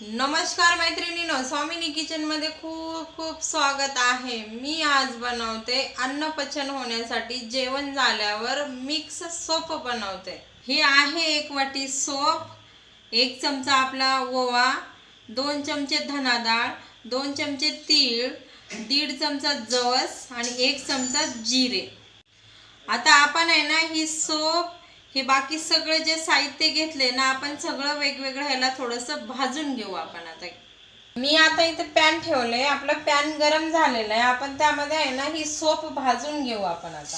नमस्कार मैत्रिणीनो स्वामिनी किचनमध्ये खूप खूप स्वागत आहे. मी आज बनवते अन्न पचन होण्यासाठी जेवण झाल्यावर मिक्स सोप बनवते. हे आहे एक वाटी सोप एक चमचा आपला ओवा दोन चमचे धना डाळ दोन चमचे तीळ दीड चमचा जवस आणि एक चमचा जिरे. आता आपण आहे ना ही सोप हे बाकी सगळे जे साहित्य घेतले ना आपण सगळं वेगवेगळं ह्याला थोडंसं भाजून घेऊ आपण आता. मी आता इथे पॅन ठेवले आपलं पॅन गरम झालेलं आहे. आपण त्यामध्ये आहे ना ही सोप भाजून घेऊ आपण आता.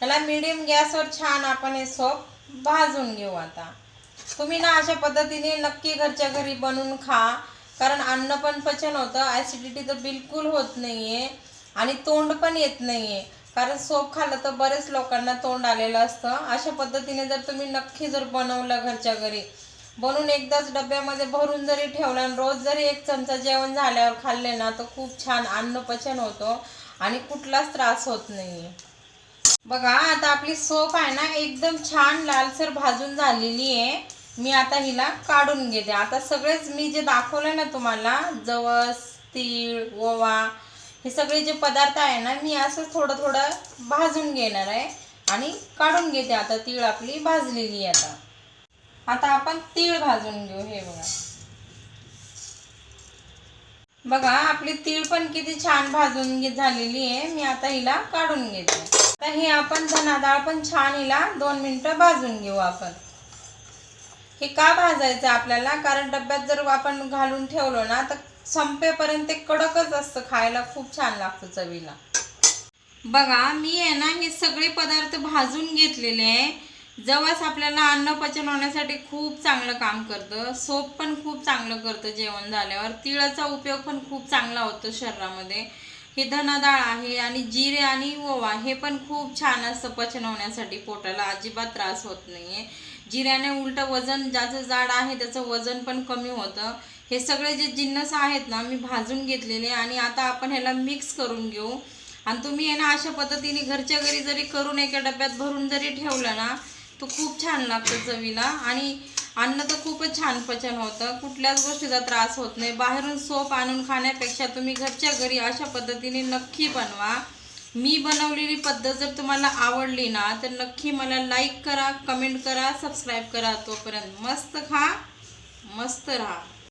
ह्याला मिडियम गॅसवर छान आपण हे सोप भाजून घेऊ आता. तुम्ही ना अशा पद्धतीने नक्की घरच्या घरी बनवून खा. कारण अन्न पण पचन होतं ॲसिडिटी तर बिलकुल होत नाहीये. आणि तोंड पण येत नाहीये. कारण सोप खाल्लं तर बरेच लोकांना तोंड आलेलं असतं. अशा पद्धतीने जर तुम्ही नक्की जर बनवलं घरच्या घरी बनवून एकदाच डब्यामध्ये भरून जरी ठेवलं आणि रोज जरी एक चमचा जेवण झाल्यावर खाल्ले ना तर खूप छान अन्नपचन होतो आणि कुठलाच त्रास होत नाही बघा आता आपली सोप आहे ना एकदम छान लालसर भाजून झालेली आहे. मी आता हिला काढून घेते. आता सगळेच मी जे दाखवलं ना तुम्हाला जवस तीळ ओवा हे सगळे जे पदार्थ आहे ना मी असं थोडं थोडं भाजून घेणार आहे. आणि काढून घेते आता तीळ आपली भाजलेली आहे आता. आता आपण तीळ भाजून घेऊ हे बघा. बघा आपली तीळ पण किती छान भाजून झालेली आहे. मी आता हिला काढून घेते. आता हे आपण धना डाळ पण छान हिला दोन मिनटं भाजून घेऊ आपण. हे का भाजायचं आपल्याला? कारण डब्यात जर आपण घालून ठेवलं ना तर संपेपर्यंत ते कडकच असतं. खायला खूप छान लागतं चवीला. बघा मी आहे ना हे सगळे पदार्थ भाजून घेतलेले आहे. जवस आपल्याला अन्न पचन होण्यासाठी खूप चांगलं काम करतं. सोप पण खूप चांगलं करतं जेवण झाल्यावर. तिळाचा उपयोग पण खूप चांगला होतो शरीरामध्ये. हे धना डाळ आहे आणि जिरे आणि ओवा हे पण खूप छान असतं पचन होण्यासाठी पोटाला अजिबात त्रास होत नाहीये. जिऱ्याने उलटं वजन ज्याचं जाड आहे त्याचं वजन पण कमी होतं. हे सगळे जे जिन्नस आहेत ना मी भाजून घेतलेले आणि आता आपण ह्याला मिक्स करून घेऊ. आणि तुम्ही आहे ना अशा पद्धतीने घरच्या घरी जरी करून एका डब्यात भरून जरी ठेवलं ना तो खूप छान लागतं चवीला. आणि अन्न तर खूपच छान पचन होतं. कुठल्याच गोष्टीचा त्रास होत नाही. बाहेरून सोप आणून खाण्यापेक्षा तुम्ही घरच्या घरी अशा पद्धतीने नक्की बनवा. मी बनवलेली पद्धत जर तुम्हाला आवडली ना तर नक्की मला लाईक करा कमेंट करा सबस्क्राईब करा. तोपर्यंत मस्त खा मस्त राहा.